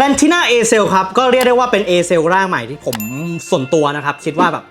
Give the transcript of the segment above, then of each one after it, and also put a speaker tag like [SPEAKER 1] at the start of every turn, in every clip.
[SPEAKER 1] p l a n t i n a a c e l ครับ ก็เรียกได้ว่าเป็น a c e l ร่างใหม่ที่ผมส่วนตัวนะครับ คิดว่าแบบ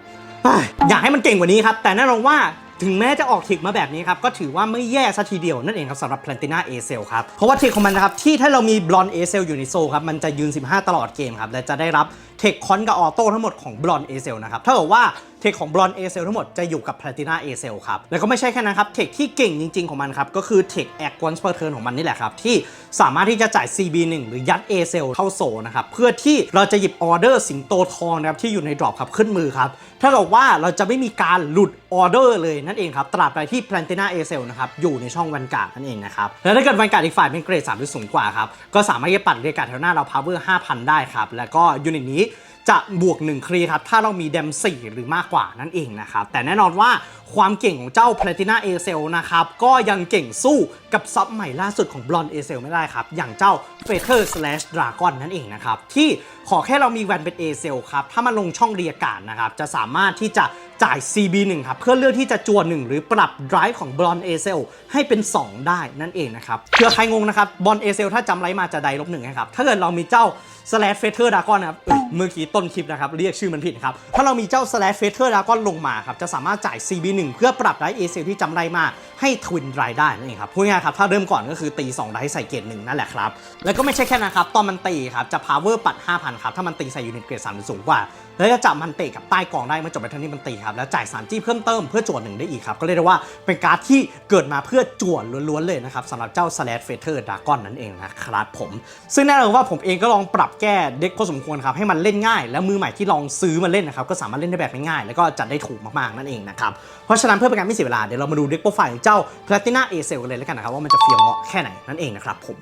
[SPEAKER 1] อยากให้มันเก่งกว่านี้ครับ แต่แน่นอนว่าถึงแม้จะออกทิกมาแบบนี้ครับ ก็ถือว่าไม่แย่ซะทีเดียวนั่นเองครับสำหรับ p l a n t i n a a c e l ครับ เพราะว่าทิกของมันนะครับ ที่ถ้าเรามีบลอน a c e l อยู่ในโซครับ มันจะยืน 15 ตลอดเกมครับ และจะได้รับ เทคคอนกับออโต้ทั้งหมดของบลอน a c e l นะครับถ้าเกิดว่าเทคของบลอนเอเซลทั้งหมดจะอยู่กับ Platina a c e l ครับ แล้วก็ไม่ใช่แค่นั้นครับ เทคที่เก่งจริง ๆ ของมันครับ ก็คือเทค Act Once per turn ของมันนี่แหละครับ ที่สามารถที่จะจ่าย CB1 หรือยัด a c e l เข้าโซนนะครับ เพื่อที่เราจะหยิบออเดอร์สิงโตทองนะครับ ที่อยู่ในดรอปครับขึ้นมือครับ ถ้าเกิดว่าเราจะไม่มีการหลุดออเดอร์เลยนั่นเองครับ ตราบใดที่ Platina a c e l นะครับอยู่ในช่องวันการ์ดนั่นเองนะครับแล้วถ้าเกิดวันการ์ดอีกฝ่ายเป็นเกรด3หรือสูงกว่าครับก็สามารถจะปัดเรียกาดแถวหน้าเรา power 5,000 ได้ครับแล้วก็ยูนิตนี้ จะบวก1ครีครับ ถ้าเรามีเดม4หรือมากกว่านั่นเองนะครับ แต่แน่นอนว่าความเก่งของเจ้า Platina a c e l นะครับ ก็ยังเก่งสู้กับซับใหม่ล่าสุดของ Blonde a c e l ไม่ได้ครับ อย่างเจ้า Fater Slash Dragon นั่นเองนะครับ ที่ขอแค่เรามีแวนเป็น a c e l ครับ ถ้ามันลงช่องเรียกการนะครับ จะสามารถที่จะ จ่าย CB1 ครับ เพื่อเลือกที่จะจวน1หรือปรับ drive ของบอลเอเซลให้เป็น 2 ได้นั่นเองนะครับเพื่อใครงงนะครับบอลเอเซลถ้าจำไรมาจะไดลบหนึ่งนะครับ ถ้าเกิดเรามีเจ้า slash feather dragon นะครับเมื่อกี้ต้นคลิปนะครับเรียกชื่อมันผิดครับ ถ้าเรามีเจ้า slash feather dragon ลงมาครับจะสามารถจ่าย CB1 เพื่อปรับได้เอเซลที่จำไรมา ให้ทวินไรได้นั่นเองครับพูดง่ายครับถ้าเริ่มก่อนก็คือตี2ได้ใส่เกรดหนึ่งนั่นแหละครับ แล้วก็ไม่ใช่แค่นั้นครับ ตอนมันตีครับจะ power ปัด 5,000 ครับ ถ้ามันตีใส่ยูนิตเกรด3หรือสูงกว่า แล้วจะจับมันเตะกับใต้กองได้เมื่อจบไปทันที่มันตีครับ แล้วจ่าย3จี้เพิ่มเติมเพื่อจวดหนึ่งได้อีกครับ ก็เรียกได้ว่าเป็นการ์ดที่เกิดมาเพื่อจวดล้วนๆเลยนะครับสำหรับเจ้า slash feather dragon นั่นเองนะครับผมซึ่งแน่นอนว่าผมเองก็ลองปรับแก้เด็กพอสมควรครับให้มันเล่นง่าย แล้วมือใหม่ที่ลองซื้อมาเล่นนะครับก็สามารถเล่นได้แบบง่ายๆแล้วก็จัดได้ถูกมากๆนั่นเองนะครับเพราะฉะนั้นเพื่อเป็นการไม่เสียเวลาเดี๋ยวเรามาดูเด็กโปรไฟล์ของเจ้า Platina a c e l กันเลยแล้วกันนะครับว่ามันจะเฟี้ยวเงาะแค่ไหนนั่นเองนะครับผม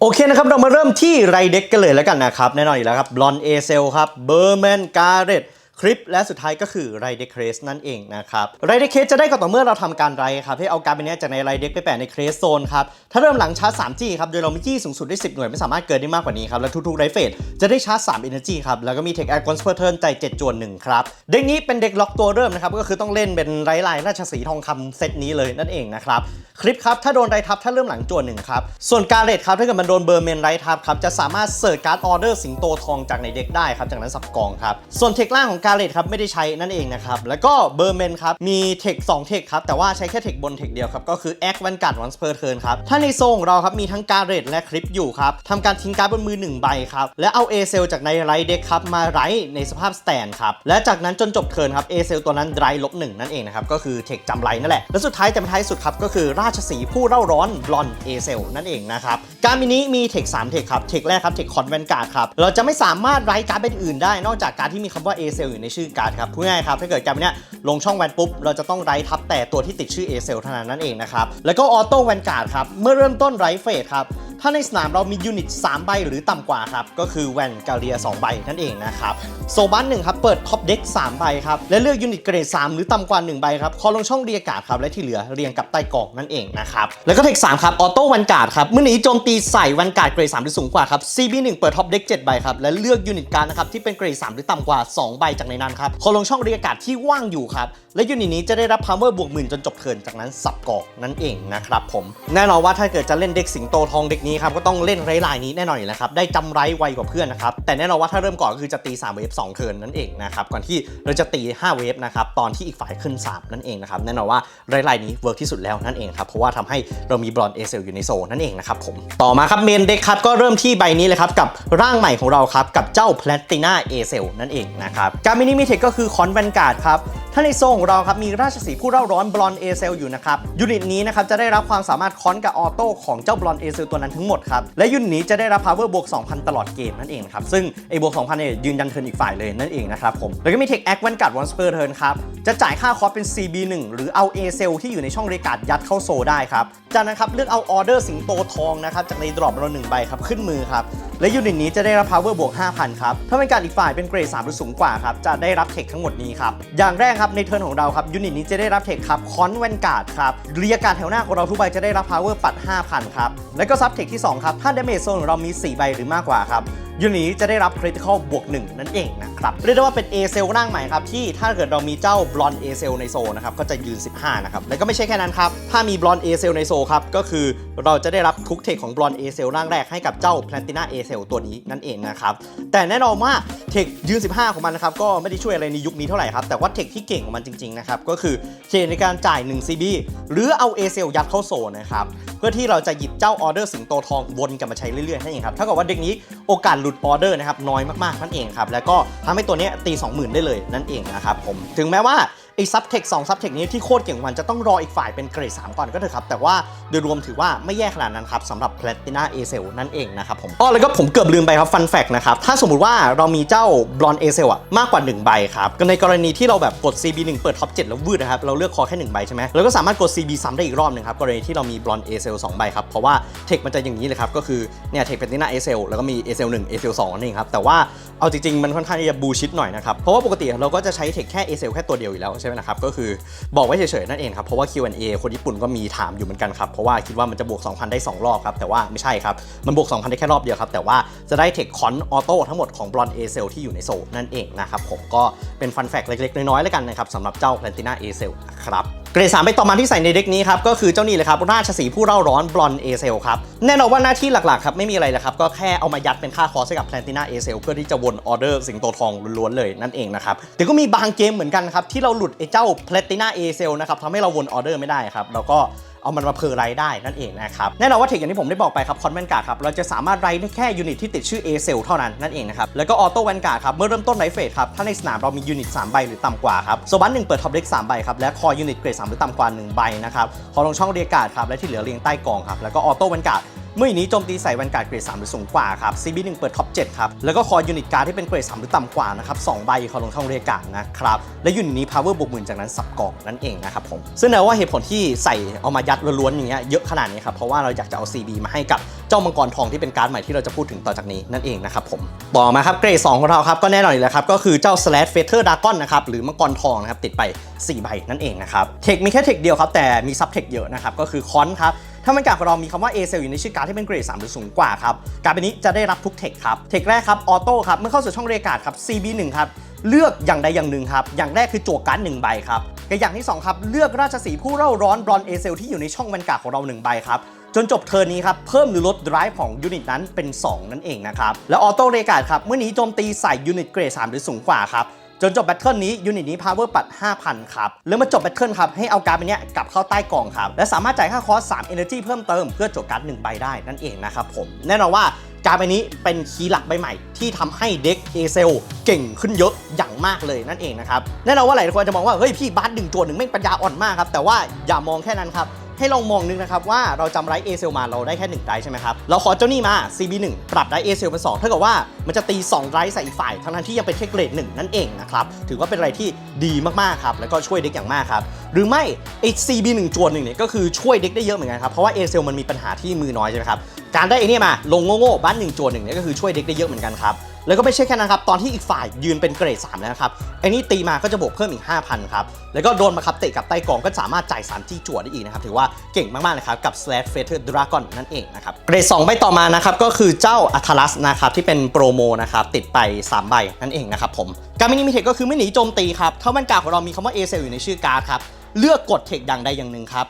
[SPEAKER 1] โอเคนะครับ เรามาเริ่มที่ไรเด็กกันเลยแล้วกันนะครับ แน่นอนอยู่แล้วครับบลอนเอเซลครับเบอร์แมนการ์เรต คลิปและสุดท้ายก็คือไรเดเครสนั่นเองนะครับไรเดเครสจะได้ก็ต่อเมื่อเราทำการไรครับให้เอาการ์ดใบนี้จากในไรเด็กไปแปะในเครสโซนครับถ้าเริ่มหลังชาร์จ 3G ครับโดยเรามีจี้สูงสุดได้ 10 หน่วยไม่สามารถเกินได้มากกว่านี้ครับและทุกๆไรเฟสจะได้ชาร์จ 3 Energy ครับแล้วก็มี Tech Icon per turn ใจ7จวน1ครับเด็กนี้เป็นเด็กล็อกตัวเริ่มนะครับก็คือต้องเล่นเป็นไรลายราชสีทองคำเซตนี้เลยนั่นเองนะครับคลิปครับถ้าโดนไรทับถ้าเริ่มหลังจวนหนึ่งครับส่วนการเลดครับถ้าเกิดมันโดนเบอร์เมนไรทับครับจะสามารถเสิร์ชการ์ดออเดอร์สิงโตทองจากในเด็กได้ครับจากนั้นสับกองครับส่วนเทคล่างของการาเลดครับไม่ได้ใช้นั่นเองนะครับ แล้วก็เบอร์เมนครับ มีเทค2เทคครับ แต่ว่าใช้แค่เทคบนเทคเดียวครับ ก็คือแอควันการ์ดวันสเปอร์เทิร์นครับ ถ้าในโซงเราครับ มีทั้งการเลดและคลิปอยู่ครับทำการทิ้งการ์ดบนมือหนึ่งใบครับ และเอาเอเซลจากในไรเด็กครับมาไรในสภาพสแตนครับ และจากนั้นจนจบเทิร์นครับเอเซลตัวนั้นไรลบหนึ่งนั่นเองนะครับก็คือเทคจำไรนั่นแหละและสุดท้ายแต่ไม่ท้ายสุดครับก็คือราชสีผู้เร่าร้อนบลอนเอเซลนั่นเองนะครับการมินิมีเทค3เทคครับเทคแรกครับเทคคอนแวนการ์ดครับเราจะไม่สามารถไรการ์ดเป็นอื่นได้นอกจากการที่มีคำว่าเอเซลอยู่ในชื่อการ์ดครับพูดง่ายครับถ้าเกิดการดเนี้ยลงช่องแวนปุ๊บ เราจะต้องไรทับแต่ตัวที่ติดชื่อเอเซลเท่านั้นนั่นเองนะครับแล้วก็ออโต้แวนการ์ดครับเมื่อเริ่มต้นไรเฟสครับ ถ้าในสนามเรามียูนิต 3 ใบหรือต่ำกว่าครับ ก็คือแวนกาเลีย 2 ใบนั่นเองนะครับโซบันหนึ่งครับ เปิดท็อปเด็ก3ใบครับ และเลือกยูนิตเกรด 3 หรือต่ำกว่า 1 ใบครับคอลงช่องเรียกกาดครับ และที่เหลือเรียงกับใต้กล่องนั่นเองนะครับ แล้วก็เทค3ครับ ออโต้แวนการ์ดครับ เมื่อหนีโจมตีใส่แวนการ์ดเกรด 3 หรือสูงกว่าครับ CB1 เปิดท็อปเด็ก7ใบครับ และเลือกยูนิตการ์ดนะครับที่เป็นเกรด 3 หรือต่ำกว่า 2 ใบจากในนั้นครับคอลงช่องเรียกกาดที่ว่างอยู่ครับ และยูนิตนี้จะได้รับ power บวกหมื่นจนจบเทิร์นจากนั้นสับกอกนั่นเองนะครับผมแน่นอนว่าถ้าเกิดจะเล่นเด็กสิงโตทองเด็กนี้ครับก็ต้องเล่นไรลายนี้แน่นอนอยู่แล้วครับได้จำไรไวกว่าเพื่อนนะครับแต่แน่นอนว่าถ้าเริ่มก่อนก็คือจะตี 3 เวฟ2เทิร์นนั่นเองนะครับก่อนที่เราจะตี 5 เวฟนะครับตอนที่อีกฝ่ายขึ้น 3 นั่นเองนะครับแน่นอนว่าไรลายนี้เวิร์กที่สุดแล้วนั่นเองครับเพราะว่าทำให้เรามีบลอนเอเซลอยู่ในโซนนั่นเองนะครับผมต่อมาครับเมนเด็กครับก็เริ่มที่ใบนี้เลยครับกับร่างใหม่ของเราครับกับเจ้าแพลติน่าเอเซลนั่นเองนะครับการมินิมิเทคก็คือคอนแวนการ์ดครับถ้าในโซนของเราครับมีราชสีผู้เร่าร้อนบลอนเอเซลอยู่นะครับยูนิตนี้นะครับจะได้รับความสามารถคอนกับออโต้ของเจ้าบลอนเอเซลตัวนั้นทั้งหมดครับ และยูนิตนี้จะได้รับ power บวก 2,000 ตลอดเกมนั่นเองครับ ซึ่งไอ้บวก 2,000เนี่ยยืนยันเทิร์นอีกฝ่ายเลยนั่นเองนะครับผม แล้วก็มีเทคแอควันการ์ดวันสเปอร์เทิร์นครับ จะจ่ายค่าคอสเป็น CB1 หรือเอาเอเซลที่อยู่ในช่องเรกาดยัดเข้าโซได้ครับ จากนั้นครับเลือกเอาออเดอร์สิงโตทองนะครับจากในดรอปเราหนึ่งใบครับขึ้นมือครับและยูนิตนี้จะได้รับ power บวก 5,000 ครับ ถ้าเป็นการอีกฝ่ายเป็นเกรด3หรือสูงกว่าครับ จะได้รับเทคทั้งหมดนี้ครับ อย่างแรกครับในเทิร์นของเราครับยูนิตนี้จะได้รับเทคครับคอนแวนการ์ดครับเรียกการแถวหน้าของเราทุกใบจะได้รับ power ปัด 5,000 ครับ แล้วก็ซับเทคที่ 2 ครับ ถ้าเดเมจโซนของเรามี 4 ใบหรือมากกว่าครับยูนี้จะได้รับ critical บวก 1 นั่นเองนะครับเรียกได้ว่าเป็น A เซลร่างใหม่ครับ ที่ถ้าเกิดเรามีเจ้าบลอน A เซลในโซนะครับ ก็จะยืน 15 นะครับ แล้วก็ไม่ใช่แค่นั้นครับ ถ้ามีบลอน A เซลในโซครับ ก็คือเราจะได้รับทุกเทคของบลอน A เซลร่างแรกให้กับเจ้า Platina A เซลตัวนี้นั่นเองนะครับแต่แน่นอนว่าเทคยืน 15 ของมันนะครับก็ไม่ได้ช่วยอะไรในยุคนี้เท่าไหร่ครับแต่ว่าเทคที่เก่งของมันจริงๆนะครับก็คือเทคในการจ่าย 1 CB หรือเอา A เซลยัดเข้าโซนะครับเพื่อที่เราจะหยิบเจ้าออเดอร์สิงโตทองวนกลับมาใช้เรื่อยๆนั่นเองครับเท่ากับว่าเด็กนี้โอกาสหลุดออเดอร์นะครับน้อยมากๆนั่นเองครับแล้วก็ทำให้ตัวนี้ตี 20,000 ได้เลยนั่นเองนะครับผมถึงแม้ว่า อ้ซับเทคสองซับเทคนี้ที่โคตรเก่งมันจะต้องรออีกฝ่ายเป็นเกรด 3 ก่อนก็เถอะครับ แต่ว่าโดยรวมถือว่าไม่แย่ขนาดนั้นครับสำหรับ Platina A c e l นั่นเองนะครับผมอ๋อแล้วก็ผมเกือบลืมไปครับฟันแฟกนะครับถ้าสมมุติว่าเรามีเจ้า Blonde A c e l อะมากกว่า 1 ใบครับก็ในกรณีที่เราแบบกด CB 1 เปิดท็อป7แล้ววืดนะครับเราเลือกคอแค่1ใบใช่ไหมเราก็สามารถกด CB ซ้ำได้อีกรอบหนึ่งครับกรณีที่เรามี Blonde A c e l 2ใบครับเพราะว่าเทคมันจะอย่างนี้เลยครับก็คือเนี่ยเทค Platina A c e l แล้วก็มี A c e l 1 A c e l 2นั่นเองครับแต่ว่าเอาจริงๆมันค่อนข้างที่จะบูชิดหน่อยนะครับเพราะว่าปกติเราก็จะใช้เทคแค่ a อเซลแค่ตัวเดียวอยู่แล้วใช่ไหมนะครับ ก็คือบอกไว้เฉยๆนั่นเองครับ เพราะว่า Q&A คนญี่ปุ่นก็มีถามอยู่เหมือนกันครับ เพราะว่าคิดว่ามันจะบวก 2,000 ได้ 2 รอบครับ แต่ว่าไม่ใช่ครับ มันบวก 2,000 ได้แค่รอบเดียวครับ แต่ว่าจะได้เทคคอนออโต้ทั้งหมดของบลอนเอเซลที่อยู่ในโซนั่นเองนะครับผมก็เป็นฟันแฟกเล็กๆ น้อยๆแล้วกันนะครับสำหรับเจ้า Platina A c e l นะครับ เกรดสามไปต่อมาที่ใส่ในเด็กนี้ครับก็คือเจ้านี่เลยครับราชสีผู้เร่าร้อนบลอนเอเซลครับแน่นอนว่าหน้าที่หลักๆครับไม่มีอะไรเลยครับก็แค่เอามายัดเป็นค่าคอร์สให้กับแพลตินาเอเซลเพื่อที่จะวนออเดอร์สิงโตทองล้วนๆเลยนั่นเองนะครับแต่ก็มีบางเกมเหมือนกันครับที่เราหลุดไอ้เจ้าแพลตินาเอเซลนะครับทำให้เราวนออเดอร์ไม่ได้ครับแล้วก็ เอามันมาเพอร์ไรได้นั่นเองนะครับแน่นอนว่าเทคอย่างที่ผมได้บอกไปครับคอนแวนการ์ดครับเราจะสามารถไรได้แค่ยูนิตที่ติดชื่อ A เซลเท่านั้นนั่นเองนะครับแล้วก็ออโต้แวนการ์ดครับเมื่อเริ่มต้นไลฟ์เฟสครับถ้าในสนามเรามียูนิต3ใบหรือต่ำกว่าครับโซบันหนึ่งเปิดท็อปเด็ก3ใบครับและคอยูนิตเกรด3หรือต่ำกว่า1ใบนะครับคอลงช่องเรียกการ์ดครับและที่เหลือเรียงใต้กองครับแล้วก็ออโต้แวนการ์ดเมื่อนี้โจมตีใส่แวนการ์ดเกรด3หรือสูงกว่าครับ CB1 เปิดท็อป7ครับ แล้วก็คอยูนิตการ์ดที่เป็นเกรด3หรือต่ำกว่านะครับ2ใบคอลงช่องเรียกการ์ดนะครับ และยูนิตนี้ power บวกหมื่นจากนั้นสับกองนั่นเองนะครับผม ซึ่งแน่ว่าเหตุผลที่ใส่เอามายัดล้วนๆอย่างเงี้ยเยอะขนาดนี้ครับเพราะว่าเราอยากจะเอา CB มาให้กับเจ้ามังกรทองที่เป็นการ์ดใหม่ที่เราจะพูดถึงต่อจากนี้นั่นเองนะครับผมต่อมาครับเกรด2ของเราครับก็แน่นอนอยู่แล้วครับก็คือเจ้า slash feather dragon นะครับหรือมังกรทองนะครับติดไป 4 ใบนั่นเองนะครับเทคมีแค่เทคเดียวครับแต่มีซับเทคเยอะนะครับก็คือคอนครับถ้ามันการของเรามีคำว่า A c e l อยู่ในชื่อการดที่เป็นเกรด3หรือสูงกว่าครับการดนี้จะได้รับทุกเทคครับเทคแรกครับออโต้ครับเมื่อเข้าสู่ช่องเรียกการ์ดครับ CB1 ครับเลือกอย่างใดอย่างหนึ่งครับอย่างแรกคือจั่วการ์ดหนึ่งใบครับ กับอย่างที่ 2 ครับ เลือกราชสีผู้เร่าร้อนบรอนเอเซลที่อยู่ในช่องแวนการ์ของเรา1ใบครับจนจบเทิร์นนี้ครับ เพิ่มหรือลด drive ของยูนิตนั้นเป็น 2 นั่นเองนะครับ แล้วออโต้เรกาดครับ เมื่อนี้โจมตีใส่ยูนิตเกรด3หรือสูงกว่าครับ จนจบแบทเทิลนี้ยูนิตนี้ power ปัด 5,000 ครับ แล้วมาจบแบทเทิลครับ ให้เอาการ์ดไปเนี้ยกลับเข้าใต้กล่องครับ และสามารถจ่ายค่าคอร์ส3 energy เพิ่มเติมเพื่อจบการ์ด1ใบได้นั่นเองนะครับผมแน่นอนว่า การ์ดใบนี้เป็นคีย์หลักใบใหม่ ที่ทำให้เด็กเอเซลเก่งขึ้นเยอะอย่างมากเลยนั่นเองนะครับแน่นอนว่าหลายคนจะมองว่าเฮ้ยพี่บาสหนึ่งตัวหนึ่งไม่งปัญญาอ่อนมากครับแต่ว่าอย่ามองแค่นั้นครับ ให้ลองมองนึงนะครับว่าเราจำไรเอเซลมาเราได้แค่1ไรใช่ไหมครับ เราขอเจ้านี่มา CB1 ปรับไรเอเซลเป็น2เท่ากับว่ามันจะตี2ไรใส่อีกฝ่ายทั้งๆที่ยังเป็นแค่เกรด1นั่นเองนะครับถือว่าเป็นอะไรที่ดีมากๆครับแล้วก็ช่วยเด็กอย่างมากครับหรือไม่ไอ้ CB1 จวนหนึ่งเนี่ยก็คือช่วยเด็กได้เยอะเหมือนกันครับเพราะว่าเอเซลมันมีปัญหาที่มือน้อยใช่ไหมครับการได้ไอ้นี่มาลงโง่ๆบ้านหนึ่งจวนหนึ่งเนี่ยก็คือช่วยเด็กได้เยอะเหมือนกันครับ แล้วก็ไม่ใช่แค่นั้นครับ ตอนที่อีกฝ่ายยืนเป็นเกรด 3 แล้วนะครับไอ้นี่ตีมาก็จะบวกเพิ่มอีก 5,000 ครับ แล้วก็โดนมาครับเตะกับใต้กองก็สามารถจ่าย 3 ที่จั่วได้อีกนะครับ ถือว่าเก่งมาก ๆ นะครับ กับ slash feather dragon นั่นเองนะครับ เกรด 2 ใบต่อมานะครับ ก็คือเจ้าอัทลัสนะครับ ที่เป็นโปรโมนะครับ ติดไป 3 ใบนั่นเองนะครับผมการมินิมิเทคก็คือไม่หนีโจมตีครับถ้ามันกาของเรามีคำว่า a c e l อยู่ในชื่อการ์ดครับเลือกกดเทคอย่างใดอย่างหนึ่งครับ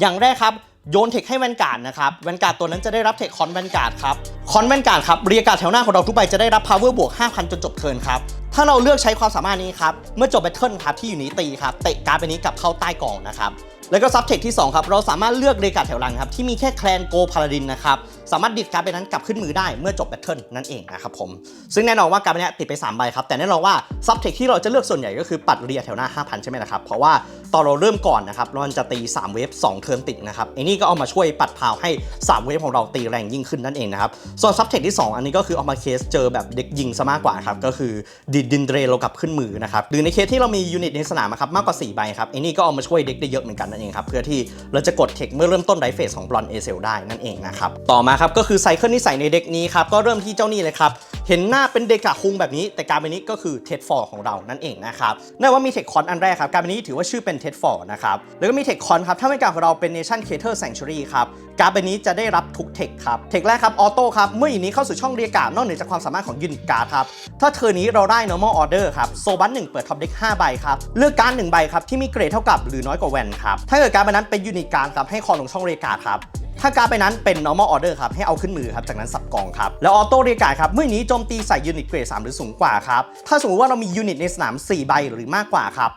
[SPEAKER 1] อย่างแรกครับ โยนเทคให้แวนการ์ดนะครับแวนการ์ดตัวนั้นจะได้รับเทคคอนแวนการ์ดครับคอนแวนการ์ดครับเรียการ์ดแถวหน้าของเราทุกใบจะได้รับพาวเวอร์บวก 5,000 จนจบเทิร์นครับถ้าเราเลือกใช้ความสามารถนี้ครับเมื่อจบแบทเทิลครับที่อยู่นี้ตีครับเตะการ์ดไปนี้กลับเข้าใต้กล่องนะครับ แล้วก็ซับเทคที่ 2 ครับ เราสามารถเลือกเรียกาแถวหลังครับ ที่มีแค่แคลนโกพาลาดินนะครับ สามารถดิดการ์ดไปนั้นกลับขึ้นมือได้เมื่อจบแบทเทิลนั่นเองนะครับผม ซึ่งแน่นอนว่าการ์ดนี้ติดไป 3 ใบครับ แต่แน่นอนว่าซับเทคที่เราจะเลือกส่วนใหญ่ก็คือปัดเรียแถวหน้า 5,000 ใช่ไหมล่ะครับ เพราะว่าตอนเราเริ่มก่อนนะครับมันจะตี 3 เวฟ 2 เทิร์นติดนะครับไอ้นี่ก็เอามาช่วยปัดพาวให้ 3 เวฟของเราตีแรงยิ่งขึ้นนั่นเองนะครับ ส่วนซับเทคที่ 2 อันนี้ก็คือเอามาเคสเจอแบบเด็กยิงซะมากกว่าครับก็คือดิดดินเดรเรากลับขึ้นมือนะครับหรือในเคสที่เรามียูนิตในสนามครับมากกว่า4ใบครับไอ้นี่ก็เอามาช่วยเด็กได้เยอะเหมือนกันนั่นเองครับเพื่อที่เราจะกดเทคเมื่อเริ่มต้นไดเฟสของบลอนเอเซลได้นั่นเองนะครับต่อมาครับก็คือไซเคิลที่ใส่ในเด็กนี้ครับก็เริ่มที่เจ้านี่เลยครับเห็นหน้าเป็นเด็กาคุงแบบนี้ แต่การ์ดใบนี้ก็คือเท็ดฟอร์ของเรานั่นเองนะครับนั่นว่ามีเทคคอนอันแรกครับการ์ดใบนี้ถือว่าชื่อเป็นเท็ดฟอร์นะครับแล้วก็มีเทคคอนครับถ้าไม่การของเราเป็น Nation Cater Sanctuary ครับการ์ดใบนี้จะได้รับทุกเทคครับเทคแรกครับออโต้ครับเมื่ออีนี้เข้าสู่ช่องเรียกการ์ดนอกเหนือจากความสามารถของยูนิตการ์ครับถ้าเธอนี้เราได้ normal order ครับโซบัสหนึ่งเปิดท็อปเด็ก5ใบครับเลือกการ์ดหนึ่งใบครับที่มีเกรดเท่ากับหรือน้อยกว่าแวนครับถ้าเกิดการ์ดใบนั้นเป็นยูนิตการ์ดครับให้คอลงช่องเรียกการครับถ้าการ์ดไปนั้นเป็น normal order ครับ ให้เอาขึ้นมือครับ จากนั้นสับกองครับ แล้วออโต้เรียกการครับ เมื่อนี้โจมตีใส่ยูนิตเกรด3หรือสูงกว่าครับ ถ้าสมมติว่าเรามียูนิตในสนาม 4 ใบหรือมากกว่าครับ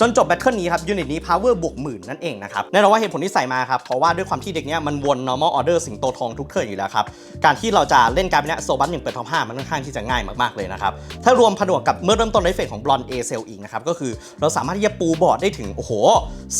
[SPEAKER 1] จนจบแบทเทิลนี้ครับยูนิตนี้ power บวกหมื่นนั่นเองนะครับแน่นอนว่าเหตุผลที่ใส่มาครับเพราะว่าด้วยความที่เด็กเนี้ยมันวน normal order สิงโตทองทุกเทิร์นอยู่แล้วครับ การที่เราจะเล่นการ์ดเนี้ยโซบัสหนึ่งเปิดท็อปห้ามันค่อนข้างที่จะง่ายมากๆเลยนะครับ ถ้ารวมผนวกกับเมื่อเริ่มต้นไลฟ์เฟสของบลอนเอเซลอีกนะครับก็คือเราสามารถที่จะปูบอร์ดได้ถึงโอ้โห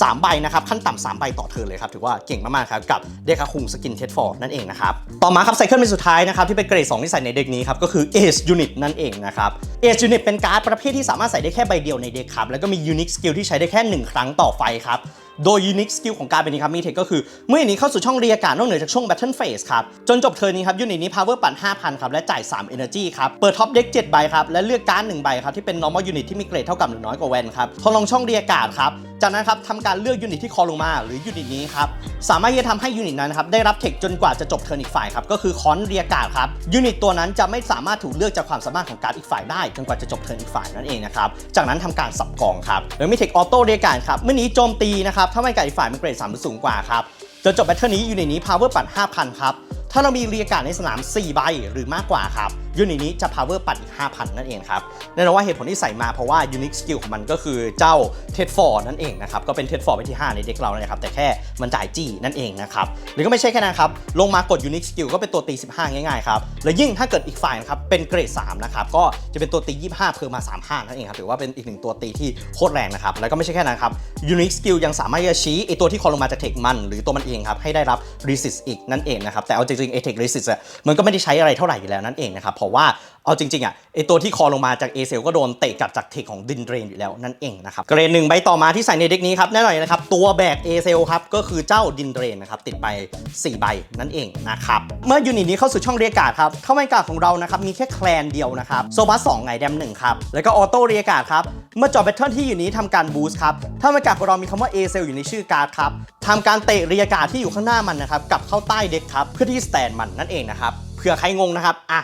[SPEAKER 1] สามใบนะครับขั้นต่ำสามใบต่อเทิร์นเลยครับถือว่าเก่งมากๆครับกับเดคาคุงสกินเทสฟอร์นั่นเองนะครับต่อมาครับไซเคิลเป็นสุดท้ายนะครับที่เป็นเกรด2ที่ใส่ในเด็กนี้ครับก็คือ Ace Unit นั่นเองนะครับ Ace Unit เป็นการ์ดประเภทที่สามารถใส่ได้แค่ใบเดียวในเด็กครับแล้วก็มี Unique กิลที่ใช้ได้แค่หนึ่งครั้งต่อไฟครับโดย Unique Skill ของการเป็นนี้ครับมีเทคก็คือ เมื่อย่างนี้เข้าสู่ช่องเรียกการดนอกเหนือจากช่วง Battle Phase ครับ จนจบเทิร์นนี้ครับยูนิตนี้ Power ปั่น 5,000 ครับ และจ่าย 3 Energy ครับ เปิดท็อปเด็ก7ใบครับ และเลือกการ์ด1ใบครับ ที่เป็น normal unit ที่มีเกรดเท่ากับหรือน้อยกว่าแวนครับทดลองช่องเรียกการครับ จากนั้นครับทำการเลือกยูนิตที่คอลงมา หรือยูนิตนี้ครับสามารถที่จะทำให้ยูนิตนั้นครับได้รับเทคจนกว่าจะจบเทิร์นอีกฝ่ายครับก็คือคอนเรียกาดครับยูนิตตัวนั้นจะไม่สามารถถูกเลือกจากความสามารถของการดอีกฝ่ายได้จนกว่าจะจบเทิร์นอีกฝ่ายนั่นเองนะครับจากนั้นทำการสับกองครับแล้วมีเทคออโต้เรียกาดครับเมื่อนี้โจมตีนะครับถ้าไม่การอีกฝ่ายมีเกรด3หรือสูงกว่าครับจนจบแบทเทิลนี้ยูนิตนี้ power ปั่น5,000ครับ ถ้าเรามีเรียการดในสนาม 4 ใบหรือมากกว่าครับยูนิตนี้จะ power ปั่นอีก 5,000 นั่นเองครับแน่นอนว่าเหตุผลที่ใส่มาเพราะว่า unique skill ของมันก็คือเจ้า t e d f o r นั่นเองนะครับ ก็เป็น t e d f o r ไปที่ 5 ในเด็กเรานะครับ แต่แค่มันจ่ายจี้นั่นเองนะครับ หรือก็ไม่ใช่แค่นั้นครับ ลงมากด unique skill ก็เป็นตัวตี 15 ง่ายๆครับ และยิ่งถ้าเกิดอีกฝ่ายนะครับเป็นเกรด 3 นะครับ ก็จะเป็นตัวตี 25 เพิ่มมา 35 นั่นเองครับถือว่าเป็นอีกหนึ่งตัวตีที่โคตรแรงนะครับแล้วก็ไม่ใช่แค่นั้นครับ unique skill ยังสามารถจะชี้ไอตัวที่คอลงมาจากเทคมัน หรือตัวมันเองครับให้ได้รับ resist อีกนั่นเองนะครับแต่เอาจริงๆไอเทค resist อะมันก็ไม่ได้ใช้อะไรเท่าไหร่อยู่แล้วนั่นเองนะครับเพราะว่า เอาจริงๆอะไอตัวที่คอลงมาจากเอเซลก็โดนเตะกลับจากเทคของดินเดรนอยู่แล้วนั่นเองนะครับเกรดหนึ่งใบต่อมาที่ใส่ในเด็กนี้ครับแน่นอนนะครับตัวแบกเอเซลครับก็คือเจ้าดินเดรนนะครับติดไป 4 ใบนั่นเองนะครับเมื่อยูนิตนี้เข้าสู่ช่องเรียกการ์ดครับเข้าไม่การ์ดของเรานะครับมีแค่แคลนเดียวนะครับโซบัสสองไงแดมหนึ่งครับแล้วก็ออโต้เรียกการ์ดครับเมื่อจบแบทเทิลที่อยู่นี้ทำการบูสต์ครับถ้าไม่การ์ดของเรามีคำว่าเอเซลอยู่ในชื่อการ์ดครับทำการเตะเรียกการ์ดที่อยู่ข้างหน้ามันนะครับกลับเข้าใต้เด็กครับเพื่อที่สแตนมันนั่นเองนะครับเผื่อใครงงนะครับอะ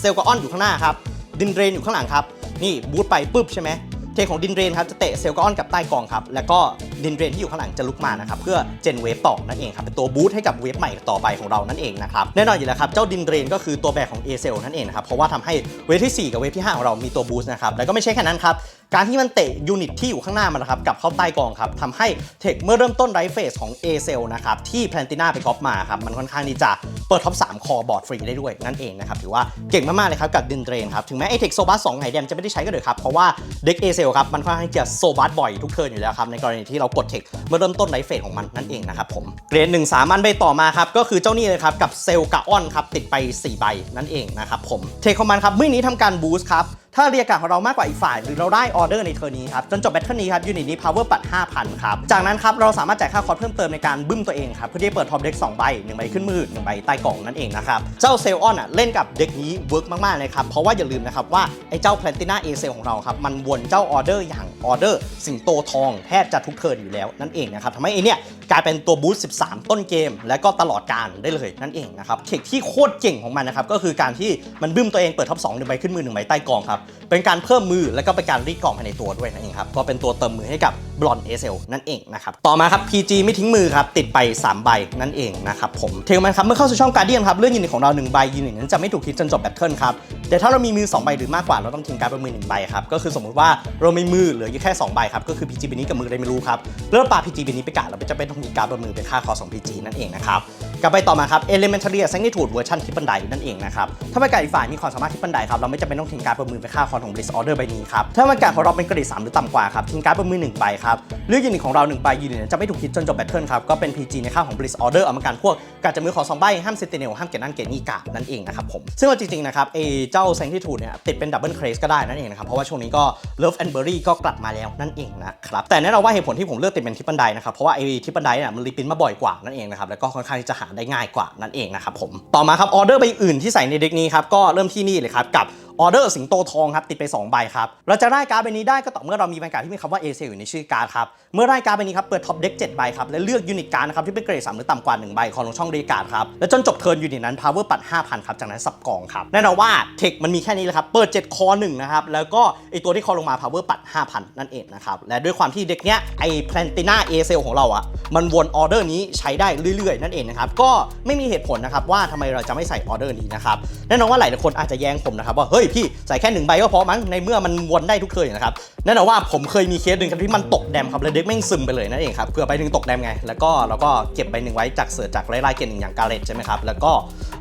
[SPEAKER 1] เซลกับออนอยู่ข้างหน้าครับ ดินเรนอยู่ข้างหลังครับ นี่บูทไปปุ๊บใช่ไหมเทของดินเรนครับจะเตะเซลกออนกับใต้กองครับ แล้วก็ดินเรนที่อยู่ข้างหลังจะลุกมานะครับเพื่อเจนเวฟต่อนั่นเองครับเป็นตัวบูทให้กับเวฟใหม่ต่อไปของเรานั่นเองนะครับแน่นอนอยู่แล้วครับเจ้าดินเรนก็คือตัวแบกของเอเซลนั่นเองนะครับเพราะว่าทำให้เวฟที่ 4 กับเวฟที่ 5 ของเรามีตัวบูสต์นะครับแล้วก็ไม่ใช่แค่นั้นครับการที่มันเตะยูนิตที่อยู่ข้างหน้ามันนะครับกลับเข้าใต้กองครับทำให้เทคเมื่อเริ่มต้นไรเฟสของเอเซลนะครับที่แพลนติน่าไปก๊อปมาครับมันค่อนข้างที่จะ เปิดท็อป 3 คอบอร์ดฟรีได้ด้วยนั่นเองนะครับ ถือว่าเก่งมากๆเลยครับกับดินเทรนครับ ถึงแม้ไอเทคโซบัส2ไงแดมจะไม่ได้ใช้ก็เถอะครับ เพราะว่าเด็กเอเซลครับ มันค่อนข้างจะโซบัสบ่อยทุกเทิร์นอยู่แล้วครับ ในกรณีที่เรากดเทคเมื่อเริ่มต้นไรเฟสของมันนั่นเองนะครับผมเกรดหนึ่งสามอันใบต่อมาครับก็คือเจ้านี่เลยครับกับเซลกาออนครับติดไป 4 ใบนั่นเองนะครับผมเทคของมันครับเมื่อนี้ทำการบูสต์ครับถ้าเรียกการของเรามากกว่าอีกฝ่าย หรือเราได้ออเดอร์ในเทอร์นี้ครับ จนจบแบทเทิลนี้ครับยูนิตนี้ power ปัด 5,000 ครับ จากนั้นครับเราสามารถจ่ายค่าคอร์สเพิ่มเติมในการบึ้มตัวเองครับ เพื่อที่จะเปิดท็อปเด็ก2ใบ1ใบขึ้นมือ1ใบใต้กล่องนั่นเองนะครับเจ้าเซลออนอะเล่นกับเด็กนี้เวิร์กมากๆเลยครับเพราะว่าอย่าลืมนะครับว่าไอ้เจ้าแพลนติน่าเอเซลของเราครับมันวนเจ้าออเดอร์อย่างออเดอร์สิงโตทองแทบจะทุกเทิร์นอยู่แล้วนั่นเองนะครับทำให้ไอ้เนี่ยกลายเป็นตัวบูสต์13 ต้นเกม และก็ตลอดการได้เลยนั่นเองนะครับเทคที่โคตรเก่งของมันนะครับก็คือการที่มันบึ้มตัวเองเปิดท็อป2หนึ่งใบขึ้นมือหนึ่งใบใต้กองครับเป็นการเพิ่มมือแล้วก็เป็นการรีดกล่องภายในตัวด้วยนั่นเองครับก็เป็นตัวเติมมือให้กับ บลอนเอสเซลนั่นเองนะครับ ต่อมาครับ PG ไม่ทิ้งมือครับ ติดไป 3 ใบนั่นเองนะครับผมเทลแมนครับ เมื่อเข้าสู่ช่องการเดียนครับ เลื่อนยูนิตของเรา 1 ใบยูนิตนั้นจะไม่ถูกคิดจนจบแบทเทิลครับ แต่ถ้าเรามีมือ 2 ใบหรือมากกว่าเราต้องทิ้งการเป็นมือ1ใบครับ ก็คือสมมุติว่าเรามีมือเหลืออยู่แค่ 2 ใบครับ ก็คือ PG ใบนี้กับมืออะไรไม่รู้ครับแล้วเราปา PG ใบนี้ไปกาดเราจะเป็นต้องมีการดบนมือเป็นค่าคอของ PG นั่นเองนะครับกลับไปต่อมาครับ Elementary Magnitude เวอร์ชันที่บันไดนั่นเองนะครับ ถ้าไม่การอีกฝ่ายมีความสามารถที่บันไดครับ เราไม่จำเป็นต้องทิ้งการดบนมือเป็นค่าคอของ Bliss Order ใบนี้ครับ ถ้าไม่การของเราเป็นกระดิ่ง3หรือต่ำกว่าครับ ทิ้งการดบนมือ1ใบครับนะครับเลือกยูนิตของเรา1ใบยูนิตนั้จะไม่ถูกคิดจนจบแบทเทิลครับก็เป็น PG ในค่าของ Bliss Order เอามากันพวกการจะมือขอสองใบห้ามเซติเนลห้ามเกตนั่นเกตนี่กาดนั่นเองนะครับผมซึ่งเอาจริงๆนะครับเอเจ้า Sanctitude เนี่ยติดเป็นดับเบิลเครสก็ได้นั่นเองนะครับเพราะว่าช่วงนี้ก็ Love and Berry ก็กลับมาแล้วนั่นเองนะครับแต่แน่นอนว่าเหตุผลที่ผมเลือกติดเป็นทิปปันไดนะครับเพราะว่าไอ้ทิปปันไดเนี่ยมันรีพินมาบ่อยกว่านั่นเองนะครับแล้วก็ค่อนข้างที่จะหาได้ง่ายกว่านั่นเองนะครับผมต่อมาครับออเดอร์ใบอื่นที่ใส่ในเด็กนี้ครับก็เริ่มที่นี่เลยครับกับ ออเดอร์สิงโตทองครับติดไป 2 ใบครับ เราจะได้การ์ดใบนี้ได้ก็ต่อเมื่อเรามีบรรยากาศที่มีคำว่าเอเซอยู่ในชื่อการ์ดครับ เมื่อได้การ์ดใบนี้ครับเปิดท็อปเด็ก7ใบครับ และเลือกยูนิตการ์ดนะครับที่เป็นเกรด3หรือต่ำกว่า 1 ใบของลงช่องเรียการ์ดครับ และจนจบเทิร์นยูนิตนั้นพาวเวอร์ปัด 5,000 ครับ จากนั้นสับกองครับ แน่นอนว่าเทคมันมีแค่นี้แหละครับ เปิด 7 คอ1นะครับ แล้วก็ไอตัวที่คอลงมาพาวเวอร์ปัด 5,000 นั่นเองนะครับ และด้วยความที่เด็กเนี้ยไอแพลนติน่าเอเซลของเราอะมันวนออเดอร์นี้ใช้ได้เรื่อยๆ นั่นเองนะครับก็ไม่มีเหตุผลนะครับว่าทำไมเราจะไม่ใส่ออเดอร์นี้นะครับแน่นอนว่าหลายคนอาจจะแย้งผมนะครับว่าเฮ้ยพี่ใส่แค่หนึ่งใบก็พอมั้งในเมื่อมันวนได้ทุกเทิร์นนะครับแน่นอนว่าผมเคยมีเคสหนึ่งครับที่มันตกแดมครับแล้วเด็กแม่งซึมไปเลยนั่นเองครับเผื่อใบหนึ่งตกแดมไง แล้วก็เราก็เก็บใบหนึ่งไว้จากเสิร์ชจากไล่ๆเกณฑ์หนึ่งอย่างกาเลตใช่ไหมครับแล้วก็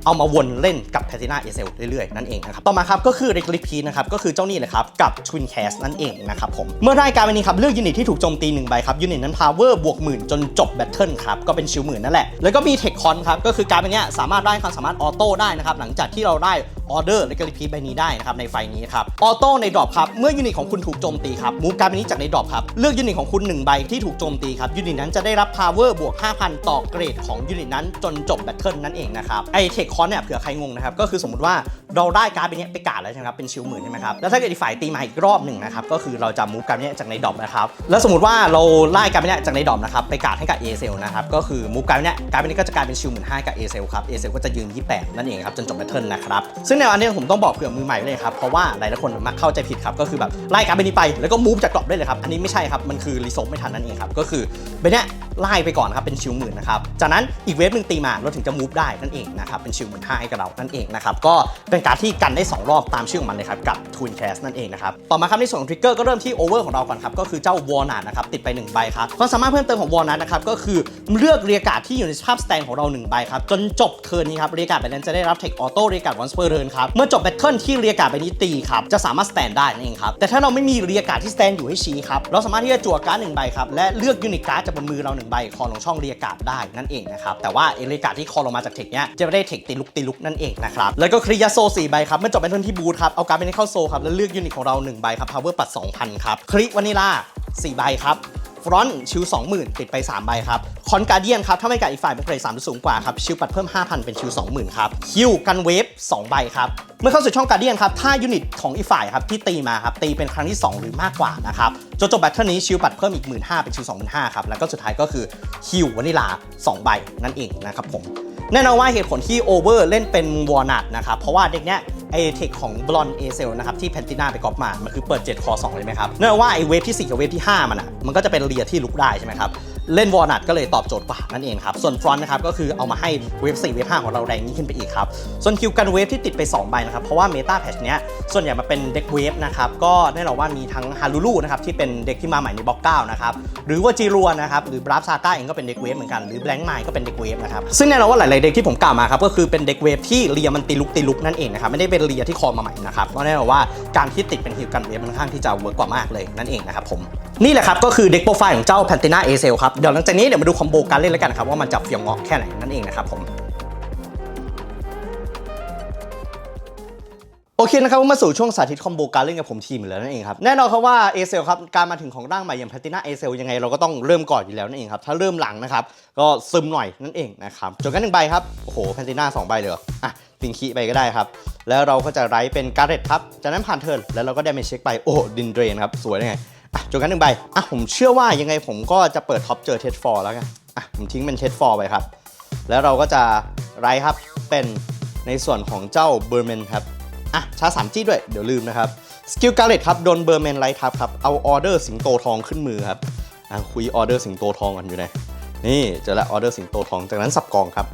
[SPEAKER 1] เอามาวนเล่นกับแพทิน่าเอเซลเรื่อยๆนั่นเองนะครับต่อมาครับก็คือเรกลิพีนะครับก็คือเจ้านี่เลยครับกับทวินแคสนั่นเองนะครับผมเมื่อได้การวันนี้ครับเลือกยูนิตที่ถูกโจมตีหนึ่งใบครับยูนิตนั้นพาวเวอร์บวกหมื่นจนจบแบทเทิลครับก็เป็นชิวหมื่นนั่นแหละแล้วก็มีเทคคอนครับก็คือการเป็นเนี้ยสามารถได้ความสามารถออโต้ได้นะครับหลังจากที่เราได้ ออเดอร์และก็รีพีทใบนี้ได้นะครับในไฟนี้ครับออโต้ในดรอปครับเมื่อยูนิตของคุณถูกโจมตีครับมูฟการ์ดใบนี้จากในดรอปครับเลือกยูนิตของคุณ1ใบที่ถูกโจมตีครับยูนิตนั้นจะได้รับพาวเวอร์บวก 5,000 ต่อเกรดของยูนิตนั้นจนจบแบทเทิลนั่นเองนะครับไอเทคคอนเนี่ยเผื่อใครงงนะครับก็คือสมมติว่าเราได้การ์ดใบนี้ยไปกาดแล้วใช่ไหมครับเป็นชิวหมื่นใช่ไหมครับแล้วถ้าเกิดอีกฝ่ายตีมาอีกรอบหนึ่งนะครับก็คือเราจะมูฟการ์ดใบนี้ยจากในดอปนะครับแล้วสมมติว่าเราไล่การ์ดใบนี้ยจากในดอปนะครับไปกาดให้กับเอเซลนะครับก็คือมูฟการ์ดใบนี้ยการ์ดนี้ก็จะกลายเป็นชิวหมื่นห้ากับเอเซลครับเอเซลก็จะยืน28นั่นเองครับจนจบแบทเทิลนนะครับซึ่งในวันนี้ผมต้องบอกเผื่อมือใหม่เลยครับเพราะว่าหลายๆคนมักเข้าใจผิดครับก็คือแบบไล่การ์ดนี้ไปแล้วก็มูฟจากดรอปได้เลยครับอันนี้ไม่ใช่ครับมันคือรีโซไม่ทันนั่นเองครับก็คือใบเนี้ยไล่ไปก่อนครับเป็นชิวหมื่นนะครับจากนั้นอีกเวฟหนึ่งตีมาเราถึงจะมูฟได้นั่นเองนะครับเป็นชิวหมื่นห้าให้กับเรานั่นเองนะครับก็เป็นการที่กันได้สองรอบตามชื่อของมันเลยครับกับ Twin Cast นั่นเองนะครับต่อมาครับในส่วนของทริกเกอร์ก็เริ่มที่โอเวอร์ของเราก่อนครับก็คือเจ้าวอลนัทนะครับติดไป 1 ใบครับความสามารถเพิ่มเติมของวอลนัทนะครับก็คือเลือกเรียการ์ดที่อยู่ในสภาพสแตนของเรา1ใบครับจนจบเทิร์นนี้ครับเรียการ์ดใบนั้นจะได้รับเทคออโต้เรียการ์ดวันสเปอร์เทิร์นครับเมื่อจบแบทเทิลที่เรียการ์ดใบนี้ตีครับจะสามารถสแตนได้นั่นเองครับแต่ถ้าเราไม่มีเรียการ์ดที่สแตนอยู่ให้ชี้ครับเราสามารถที่จะจั่วการ์ดหนึ่งใบครับและเลือกยูนิตการ์ดจากบนมือเราหนึ่งใบคอลงช่องเรียกาดได้นั่นเองนะครับแต่ว่าเอเรียกาดที่คอลงมาจากเทคเนี้ยจะไม่ได้เทคตีลุกตีลุกนั่นเองนะครับแล้วก็คริยาโซสี่ใบครับเมื่อจบแบทเทิลที่บูธครับเอาการ์ดไปในเข้าโซครับแล้วเลือกยูนิตของเราหนึ่งใบครับพาวเวอร์ปัด2,000ครับคริวานิลาสี่ใบครับฟรอนต์ชิว20,000 ติดไป 3 ใบครับ คอนการเดียนครับ ถ้าไม่กัดอีกฝ่ายเป็นเกรด3หรือสูงกว่าครับ ชิวปัดเพิ่ม 5,000 เป็นชิว20,000 ครับ คิวกันเวฟ 2 ใบครับ เมื่อเข้าสู่ช่องการเดียนครับ ถ้ายูนิตของอีกฝ่ายครับ ที่ตีมาครับ ตีเป็นครั้งที่ 2 หรือมากกว่านะครับจนจบแบทเทิลนี้ชิวปัดเพิ่มอีก 15,000 เป็นชิว25,000 ครับ แล้วก็สุดท้ายก็คือคิววานิลา 2 ใบนั่นเองนะครับผม แน่นอนว่าเหตุผลที่โอเวอร์เล่นเป็นวอร์นัทนะครับ เพราะว่าเด็กเนี้ยไอเทคของบลอนเอเซลนะครับที่แพนติน่าไปกอบมา มันคือเปิด 7 คอ 2 เลยไหมครับเนื่องว่าไอเวฟที่ 4 กับเวฟที่ 5 มันอะมันก็จะเป็นเรียที่ลุกได้ใช่ไหมครับ เล่นวอร์นัทก็เลยตอบโจทย์กว่านั่นเองครับ ส่วนฟรอนต์นะครับก็คือเอามาให้เวฟ4เวฟ5ของเราแรงยิ่งขึ้นไปอีกครับ ส่วนคิวกันเวฟที่ติดไป 2 ใบนะครับ เพราะว่าเมตาแพชเนี้ยส่วนใหญ่มาเป็นเด็กเวฟนะครับ ก็แน่นอนว่ามีทั้งฮารูลูนะครับที่เป็นเด็กที่มาใหม่ในบล็อก9นะครับ หรือว่าจีรัวนะครับ หรือบราฟซาก้าเองก็เป็นเด็กเวฟเหมือนกัน หรือแบงค์ไมก็เป็นเด็กเวฟนะครับ ซึ่งแน่นอนว่าหลายๆเด็กที่ผมกล่าวมาครับก็คือเป็นเด็กเวฟที่เรียมันตีลุกตีลุกนั่นเองนะครับไม่ได้เป็นเรียที่คอมาใหม่นะครับก็แน่นอนว่าการที่ติดเป็นฮิวกันเวฟมันค่อนข้างที่จะเวิร์กกว่ามากเลยนั่นเองนะครับผม นี่แหละครับก็คือเด็กโปรไฟล์ของเจ้าแพนติน่าเอเซลครับ เดี๋ยวหลังจากนี้เดี๋ยวมาดูคอมโบการเล่นแล้วกันครับว่ามันจะเฟียวเงาะแค่ไหนนั่นเองนะครับผมโอเคนะครับมาสู่ช่วงสาธิตคอมโบการเล่นกับผมทีมอยู่แล้วนั่นเองครับแน่นอนครับว่าเอเซลครับการมาถึงของร่างใหม่อย่างแพติน่าเอเซลยังไงเราก็ต้องเริ่มก่อนอยู่แล้วนั่นเองครับถ้าเริ่มหลังนะครับก็ซึมหน่อยนั่นเองนะครับจนกันหนึ่งใบครับโอ้โหแพนติน่าสองใบเลยอะติงคีไปก็ได้ครับ แล้วเราก็จะไรเป็นการ์เรตครับจากนั้นผ่านเทิร์นแล้วเราก็ได้เมเช็คไปโอ้ดินเดรนครับสวยได้ไง จนกันหนึ่งใบอะผมเชื่อว่ายังไงผมก็จะเปิดท็อปเจอเทสฟอร์แล้วกันอะผมทิ้งเป็นเทสฟอร์ไปครับ แล้วเราก็จะไรครับเป็นในส่วนของเจ้าเบอร์เมนครับอะชาร์จ 3G ด้วยเดี๋ยวลืมนะครับสกิลการ์เล็ตครับโดนเบอร์แมนไลท์ทับครับเอาออเดอร์สิงโตทองขึ้นมือครับอะคุยออเดอร์สิงโตทองกันอยู่ไหนนี่เจอแล้วออเดอร์สิงโตทองจากนั้นสับกองครับ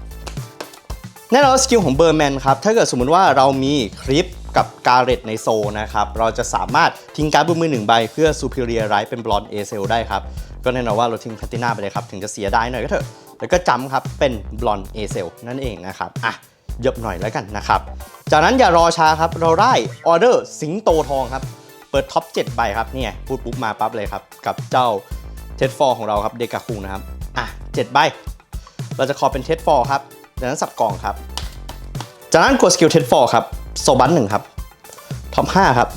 [SPEAKER 1] แน่นอนสกิลของเบอร์แมนครับถ้าเกิดสมมติว่าเรามีคลิป กับกาเรตในโซนะครับ เราจะสามารถทิ้งการ์ดบนมือหนึ่งใบเพื่อซูเปอร์เรียไรเป็นบลอนเอเซลได้ครับ ก็แน่นอนว่าเราทิ้งแพลตินาไปเลยครับ ถึงจะเสียดายหน่อยก็เถอะ แล้วก็จำครับ เป็นบลอนเอเซลนั่นเองนะครับ อะเยบหน่อยแล้วกันนะครับ จากนั้นอย่ารอช้าครับ เราได้ออเดอร์สิงโตทองครับ เปิดท็อป7ใบครับเนี่ยพูดปุ๊บมาปั๊บเลยครับ กับเจ้าเทสฟอร์ของเราครับเดกาคุงนะครับ อะเจ็ดใบ เราจะคอเป็นเทสฟอร์ครับจากนั้นสับกล่องครับ จากนั้นกดสกิลเทสฟอร์ครับ โซบันหนึ่งครับท็อปห้าครับ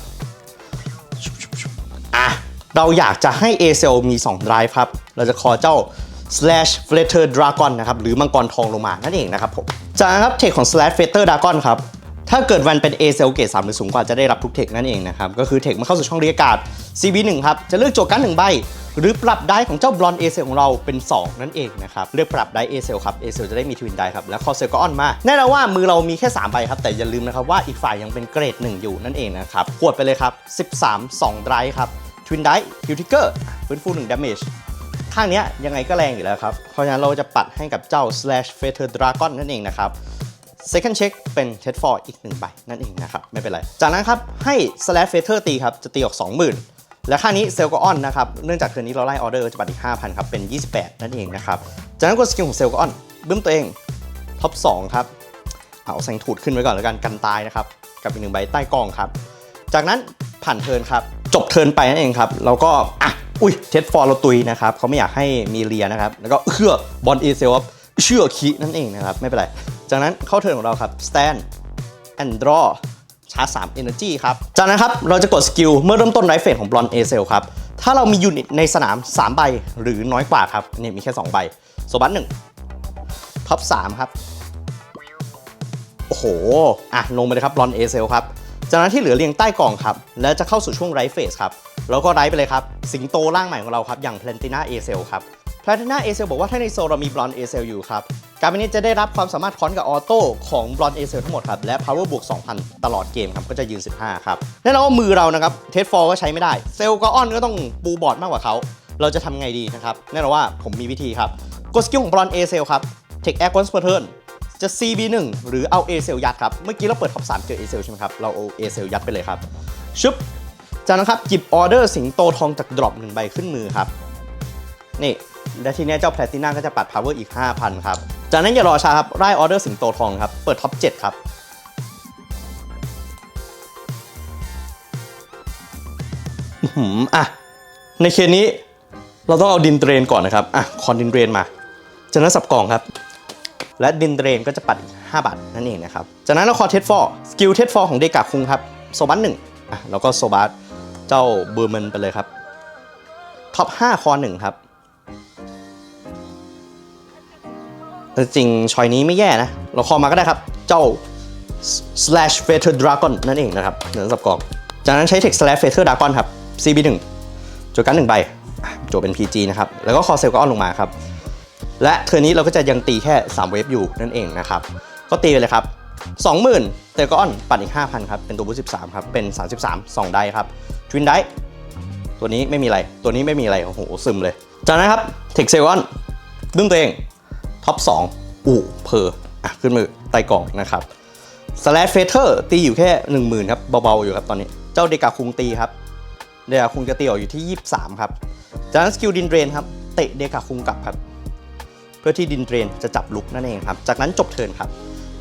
[SPEAKER 1] อะเราอยากจะให้เอเซลมี2 drive ครับ เราจะคอเจ้า slash flatter dragon นะครับ หรือมังกรทองลงมา นั่นเองนะครับผมจากนั้นครับเทคของ slash flatter dragon ครับ ถ้าเกิดวันเป็น a c e l เกรด3หรือสูงกว่าจะได้รับทุกเทคนั่นเองนะครับ ก็คือเทคมาเข้าสู่ช่องเรียกการ์ด CB1 ครับ จะเลือกโจทย์การหนึ่งใบ หรือปรับได้ของเจ้าบลอนเอเซลของเราเป็น 2 นั่นเองนะครับ เลือกปรับได้เอเซลครับเอเซลจะได้มีทวินได้ครับ แล้วคอเซลก็ออนมา แน่นอนว่ามือเรามีแค่ 3 ใบครับ แต่อย่าลืมนะครับว่าอีกฝ่ายยังเป็นเกรด 1 อยู่นั่นเองนะครับขวดไปเลยครับ 13 2ไดร์ครับทวินไดฮิวทิกเกอร์ฟื้นฟู1 damage ข้างนี้ยังไงก็แรงอยู่แล้วครับ เพราะฉะนั้นเราจะปัดให้กับเจ้า slash fatal dragon นั่นเองนะครับ second check เป็น t e d for อีก1ใบนั่นเองนะครับ ไม่เป็นไร จากนั้นครับ ให้ slash fatal ตีครับ จะตีออก 20,000 และค่านี้เซลก็ออนนะครับ เนื่องจากคืนนี้เราไล่ออเดอร์จะปัดอีก 5,000 ครับ เป็น 28 นั่นเองนะครับ จากนั้นกดสกิลของเซลก็ออนบึ้มตัวเองท็อป2ครับ เอาแสงถูดขึ้นไว้ก่อนแล้วกันกันตายนะครับ กับอีกหนึ่งใบใต้กองครับ จากนั้นผ่านเทิร์นครับ จบเทิร์นไปนั่นเองครับ เราก็อะอุ้ยเทสฟอร์เราตุยนะครับเขาไม่อยากให้มีเลียนะครับ แล้วก็เอื้อบอลเอเซลเชื่อคีนั่นเองนะครับ ไม่เป็นไร จากนั้นเข้าเทิร์นของเราครับ stand and draw ชาร์จ 3 energy ครับ จากนั้นครับ เราจะกดสกิลเมื่อเริ่มต้นไรเฟสของบลอลเอเซลครับ ถ้าเรามียูนิตในสนาม 3 ใบหรือน้อยกว่าครับเนี่ยมีแค่ 2 ใบโซบัสหนึ่งท็อป 3 ครับ โอ้โห อะ ลงไปเลยครับรอนเอเซลครับ จากนั้นที่เหลือเรียงใต้กล่องครับ แล้วจะเข้าสู่ช่วงไรเฟสครับ แล้วก็ไรไปเลยครับ สิงโตร่างใหม่ของเราครับ อย่าง p l a t i n a a c e l ครับ p l a t i n a a c e l บอกว่าถ้าในโซเรามีบลอนเอเซลอยู่ครับ การเป็นนี้จะได้รับความสามารถคอนกับออโต้ของบลอนเอเซลทั้งหมดครับ และ power บวก 2,000 ตลอดเกมครับ ก็จะยืน 15 ครับ แน่นอนว่ามือเรานะครับ เทสฟอร์ก็ใช้ไม่ได้ เซลก็ออนก็ต้องปูบอร์ดมากกว่าเขา เราจะทำไงดีนะครับ แน่นอนว่าผมมีวิธีครับ กดสกิลของบลอนเอเซลครับ Take Air Once per turn จะ CB1 หรือเอา A เซลยัดครับ เมื่อกี้เราเปิดท็อป3เจอ A เซลใช่ไหมครับ เราเอา A เซลยัดไปเลยครับ ชึบ จากนั้นครับหยิบออเดอร์สิงโตทองจากดรอปหนึ่งใบขึ้นมือครับ นี่ และทีเนี้ยเจ้าแพลติน่าก็จะปัด power อีก 5,000 ครับ จากนั้นอย่ารอช้าครับไล่ออเดอร์สิงโตทองครับ เปิดท็อป 7 ครับ อื้อหืออะ ในเคสนี้เราต้องเอาดินเดรนก่อนนะครับ อะ คอนดินเดรนมา จากนั้นสับกล่องครับ และดินเดรนก็จะปัดอีก5บาทนั่นเองนะครับ จากนั้นเราคอเทสฟอร์สกิลเทสฟอร์ของเดกาคุงครับโซบัสหนึ่งอะแล้วก็โซบัสเจ้าเบอร์เมนไปเลยครับท็อป5คอหนึ่งครับ จริงชอยนี้ไม่แย่นะ เราคอมาก็ได้ครับ เจ้า slash fatal dragon นั่นเองนะครับเหนือสับกอง จากนั้นใช้เทค slash fatal dragon ครับ CB1 จทย์การหนึ่งใบโจทย์เป็น PG นะครับ แล้วก็คอเซลก็ออนลงมาครับ และเทอร์นี้เราก็จะยังตีแค่ 3 เวฟอยู่นั่นเองนะครับ ก็ตีไปเลยครับ 20,000แต่ก็อ่อนปัดอีก 5,000 ครับ เป็นตัวบู13ครับ เป็น 33 2 ได้ครับทวินได้ตัวนี้ไม่มีอะไร ตัวนี้ไม่มีอะไร โอ้โหซึมเลย จากนั้นครับเทคเซลออนดึงตัวเอง ท็อป2อู่เพออะขึ้นมือไต่กล่องนะครับสแลชเฟเธอร์ตีอยู่แค่ 10,000ครับเบาๆอยู่ครับตอนนี้ เจ้าเดกาคุงตีครับเดกาคุงจะตีออกอยู่ที่ 23 ครับจากนั้นสกิลดินเดรนครับเตะเดกาคุงกลับครับ เพื่อที่ดินเดรนจะจับลุกนั่นเองครับ จากนั้นจบเทิร์นครับ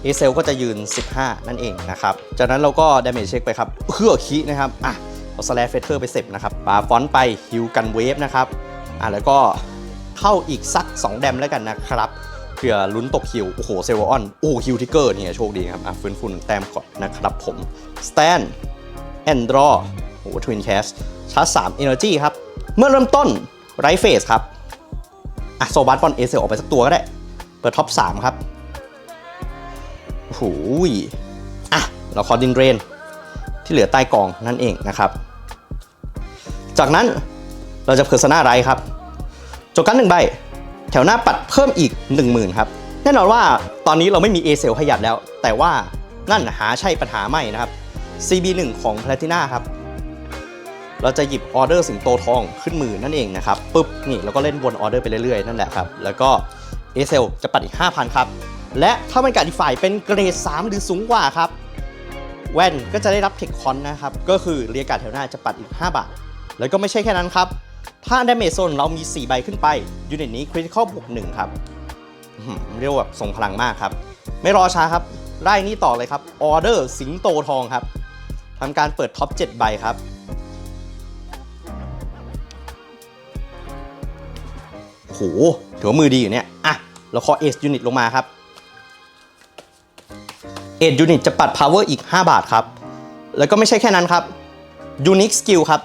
[SPEAKER 1] เอเซลก็จะยืน 15 นั่นเองนะครับ จากนั้นเราก็ดาเมจเช็คไปครับเพื่อคีนะครับอะเอาสแลฟเฟเทอร์ไปเสร็จนะครับปาฟอนไปฮิวกันเวฟนะครับอะแล้วก็เข้าอีกสัก 2 แดมแล้วกันนะครับ เผื่อลุ้นตกฮิว โอ้โห เซลวออน โอ้ฮิวทิกเกอร์เนี่ยโชคดีครับ อะ ฟื้นฟูหนึ่งแต้มก่อนนะครับผมสแตนแอนดรอโอ้โหทวินแคสชาร์จ3 Energy ครับ เมื่อเริ่มต้นไรเฟสครับ อะ โซบัสบอลเอเซลออกไปสักตัวก็ได้ เปิดท็อป3ครับโอ้โหอะ เราคอดินเรน ที่เหลือใต้กองนั่นเองนะครับ จากนั้นเราจะเพอร์ซนาไรครับจบกันหนึ่งใบ แถวหน้าปัดเพิ่มอีก 10,000ครับแน่นอนว่าตอนนี้เราไม่มีเอเซลขยับแล้ว แต่ว่านั่นหาใช่ปัญหาไม่นะครับ CB1 ของ Platina ครับเราจะหยิบออเดอร์สิงโตทองขึ้นมือนั่นเองนะครับปุ๊บนี่เราก็เล่นวนออเดอร์ไปเรื่อยๆ นั่นแหละครับ แล้วก็เอเซลจะปัดอีก 5,000 ครับ และถ้าเป็นการดีฝ่ายเป็นเกรด 3 หรือสูงกว่าครับ แว่นก็จะได้รับเทคคอนนะครับ ก็คือเรียกการดแถวหน้าจะปัดอีก 5 บาท แล้วก็ไม่ใช่แค่นั้นครับ ถ้าดาเมจโซนเรามี 4 ใบขึ้นไป ยูนิตนี้คริติคอลบวก1ครับเรียกว่าแบบทรงพลังมากครับ ไม่รอช้าครับ ไล่นี้ต่อเลยครับออเดอร์สิงโตทองครับทำการเปิดท็อป 7 ใบครับ โหถือว่ามือดีอยู่เนี่ย อะ เราขอเอสยูนิตลงมาครับ เอสยูนิตจะปัด power อีก 5 บาทครับ แล้วก็ไม่ใช่แค่นั้นครับ unique skill ครับ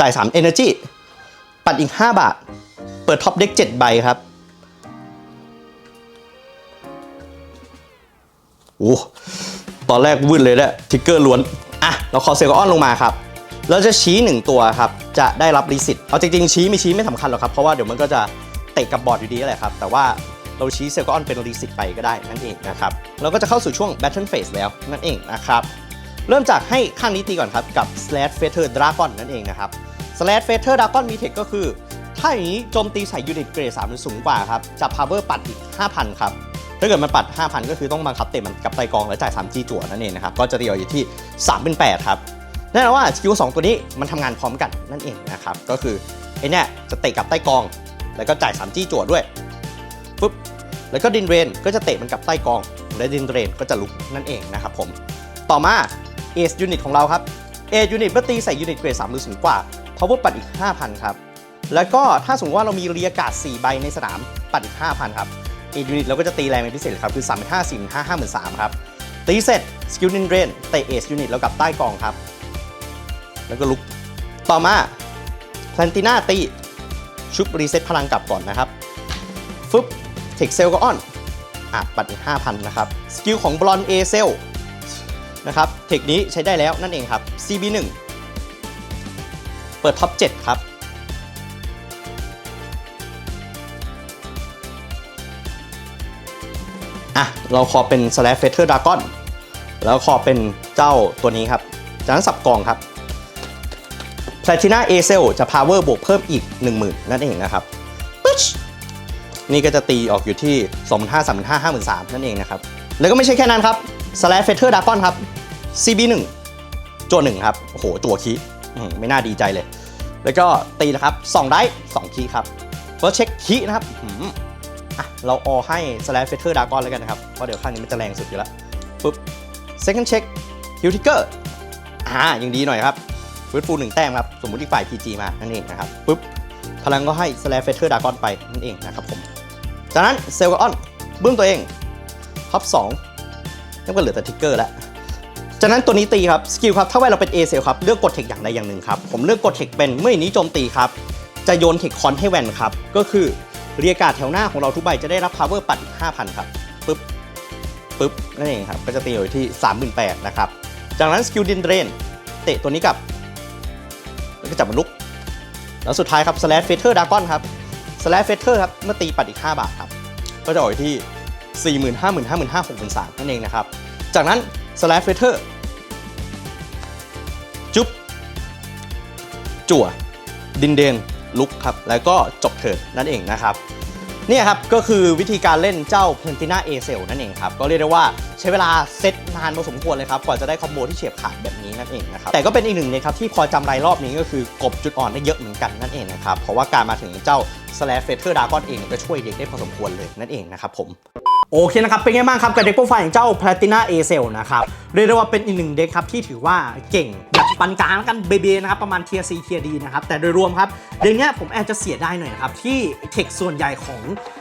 [SPEAKER 1] จ่าย 3 energy ปัดอีก 5 บาท เปิดท็อปเด็ก7ใบครับโอ้ตอนแรกวืดเลยแหละทิกเกอร์ล้วน อะ เราขอเซลล์ออนลงมาครับ เราจะชี้ 1 ตัวครับ จะได้รับรีสิตเอาจริงๆ ชี้ไม่ชี้ไม่สำคัญหรอกครับ เพราะว่าเดี๋ยวมันก็จะเตะกับบอร์ดอยู่ดีแหละครับ แต่ว่าเราชี้เซลล์ออนเป็นรีสิตไปก็ได้นั่นเองนะครับ เราก็จะเข้าสู่ช่วง Battle Phase แล้วนั่นเองนะครับ เริ่มจากให้ข้างนี้ตีก่อนครับ กับ Slash Feather Dragon นั่นเองนะครับ Slash Feather Dragon มีเทคก็คือ ถ้าอย่างนี้โจมตีใส่ยูนิตเกรด3หรือสูงกว่าครับจะ power ปัดอีก 5,000 ครับ ถ้าเกิดมันปัด 5,000 ก็คือต้องบังคับเตะมันกับไตกองและจ่าย 3G จั่วนั่นเองนะครับ ก็จะตีออกอยู่ที่ 3 เป็น 8 ครับแน่นอนว่าสกิล2ตัวนี้มันทำงานพร้อมกันนั่นเองนะครับก็คือไอเนี่ยจะเตะกับใต้กอง แล้วก็จ่าย 3G จั่วด้วยปุ๊บแล้วก็ดินเรนก็จะเตะมันกับใต้กอง และดินเรนก็จะลุกนั่นเองนะครับผม ต่อมา Ace Unit ของเราครับ Ace Unit เมื่อตีใส่ยูนิตเกรด3หรือสูงกว่า Power ปัดอีก 5,000 ครับ แล้วก็ถ้าสมมติว่าเรามีเรียกาศ4ใบในสนามปัดอีก 5,000 ครับ Ace Unit เราก็จะตีแรงเป็นพิเศษครับ คือ 3 5 4 5 5 3ครับ ตีเสร็จสกิลดินเรนเตะ Ace Unit แล้วกลับใต้กองครับ แล้วก็ลุก ต่อมาแพลนติน่าตีชุบรีเซ็ตพลังกลับก่อนนะครับฟึบเทคเซลก็ออนอะปัดอีก5,000 นะครับ สกิลของบลอนเอเซลนะครับ เทคนี้ใช้ได้แล้วนั่นเองครับ CB1 เปิดท็อป 7 ครับ อะ เราขอเป็น Slash Feather Dragon แล้วขอเป็นเจ้าตัวนี้ครับ จากนั้นสับกองครับ Platina a c e l จะ Power บวกเพิ่มอีก 10,000 นั่นเองนะครับปึ๊ชนี่ก็จะตีออกอยู่ที่ 25 35 53นั่นเองนะครับ แล้วก็ไม่ใช่แค่นั้นครับ Slash Feather Dragon ครับ CB1 จั่วหนึ่งครับ โอ้โห จั่วคี ไม่น่าดีใจเลย แล้วก็ตีนะครับ2ได้2คีครับเฟิร์สเช็คคีนะครับอืมอะเราออให้ Slash Feather Dragon แล้วกันนะครับเพราะเดี๋ยวข้างนี้มันจะแรงสุดอยู่แล้วปุ๊บ second check Hill Trigger อ่ายังดีหน่อยครับฟื้นฟูหนึ่งแต้มครับ สมมุติอีกฝ่าย PG มานั่นเองนะครับปุ๊บพลังก็ให้ Slash Feather Dragon ไปนั่นเองนะครับผม จากนั้นเซลกออนเบื้องตัวเองท็อป2นั่นก็เหลือแต่ทิกเกอร์แล้ว จากนั้นตัวนี้ตีครับสกิลครับถ้าว่าเราเป็น A เซลครับเลือกกดเทคอย่างใดอย่างหนึ่งครับผมเลือกกดเทคเป็นเมื่อนี้โจมตีครับจะโยนเทคคอนให้แวนครับก็คือเรียการ์ดแถวหน้าของเราทุกใบจะได้รับ power ปัดอีก5,000ครับปึ๊บปึ๊บนั่นเองครับก็จะตีอยู่ที่ 38,000นะครับจากนั้นสกิลดินเดรนเตะตัวนี้กับแล้วก็จับมันลุกแล้วสุดท้ายครับ slash feather dragon ครับ slash feather ครับเมื่อตีปัดอีก 5 บาทครับก็จะออกอยู่ที่4 0 0 0 0 5 5 0 0 0 5 6 3 0 0นั่นเองนะครับจากนั้น slash feather จุ๊บจั่ว ดินเดนลุกครับ แล้วก็จบเทิร์นนั่นเองนะครับเนี่ยครับ ก็คือวิธีการเล่นเจ้า p l a n t i n a a c e l นั่นเองครับ ก็เรียกได้ว่าใช้เวลาเซตนานพอสมควรเลยครับ กว่าจะได้คอมโบที่เฉียบขาดแบบนี้นั่นเองนะครับ แต่ก็เป็นอีกหนึ่งนะครับที่พอจำรายรอบนี้ก็คือกบจุดอ่อนได้เยอะเหมือนกันนั่นเองนะครับ เพราะว่าการมาถึงเจ้า Slash Feather Dragon เองก็ช่วยเด็กได้พอสมควรเลยนั่นเองนะครับผม โอเคนะครับ เป็นไงบ้างครับกับเด็กโปรไฟล์อย่างเจ้า Platina a c e l นะครับ เรียกได้ว่าเป็นอีกหนึ่งเด็กครับที่ถือว่าเก่งแบบปันกลางกันเบเบนะครับประมาณเทียซีเทียดีนะครับ แต่โดยรวมครับเด็กเนี้ยผมแอบจะเสียได้หน่อยนะครับที่เทคส่วนใหญ่ของ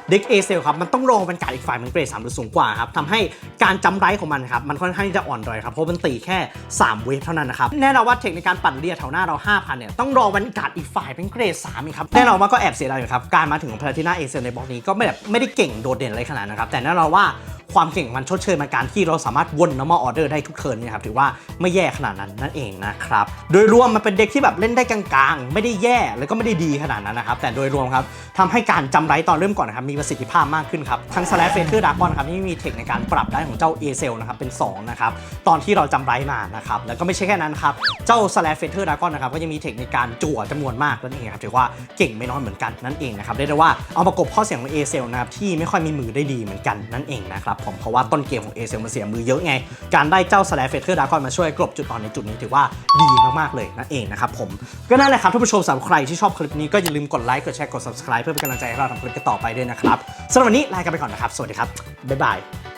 [SPEAKER 1] เด็กเอเซลครับมันต้องรองเป็นกาดอีกฝ่ายมันเกรด3หรือสูงกว่าครับทำให้การจำไรของมันครับมันค่อนข้างที่จะอ่อนดอยครับเพราะมันตีแค่ 3 เวฟเท่านั้นนะครับแน่นอนว่าเทคในการปั่นเรียแถวหน้าเรา 5,000เนี่ยต้องรอวันกาดอีกฝ่ายเป็นเกรด3อีกครับแน่นอนว่าก็แอบเสียดายอยู่ครับการมาถึงของพลาตินาเอเซลในบล็อกนี้ก็ไม่แบบไม่ได้เก่งโดดเด่นอะไรขนาดนะครับแต่แน่นอนว่า ความเก่งมันชดเชยมาการที่เราสามารถวน normal order ได้ทุกเทิร์นนี่ยครับถือว่าไม่แย่ขนาดนั้นนั่นเองนะครับ โดยรวมมันเป็นเด็กที่แบบเล่นได้กลางๆ ไม่ได้แย่แล้วก็ไม่ได้ดีขนาดนั้นนะครับแต่โดยรวมครับทำให้การจำไรตอนเริ่มก่อนนะครับมีประสิทธิภาพมากขึ้นครับทั้ง slash feather dragon ครับที่มีเทคในการปรับได้ของเจ้า a c e l นะครับเป็น2นะครับตอนที่เราจำไรมานะครับแล้วก็ไม่ใช่แค่นั้นครับเจ้า slash feather dragon นะครับก็ยังมีเทคในการจั่วจำนวนมากนั่นเองครับถือว่าเก่งไม่น้อยเหมือนกันนั่นเองนะครับเรียกได้ว่าเอาประกบข้อเสียงของ a c e l นะครับที่ไม่ค่อยมีมือได้ดีเหมือนกันนั่นเองนะครับผมเพราะว่าต้นเกมของ a c e l มันเสียมือเยอะไง การได้เจ้า slash feather dragon มาช่วยกลบจุดอ่อนในจุดนี้ถือว่าดีมากๆเลยนั่นเองนะครับผมก็นั่นแหละครับท่านผู้ชมสำหรับใครที่ชอบคลิปนี้ก็อย่าลืมกดไลค์กดแชร์กด subscribe เพื่อเป็นกำลังใจให้เราทำคลิปกันต่อไปด้วยนะครับสำหรับวันนี้ลากันไปก่อนนะครับสวัสดีครับบ๊ายบาย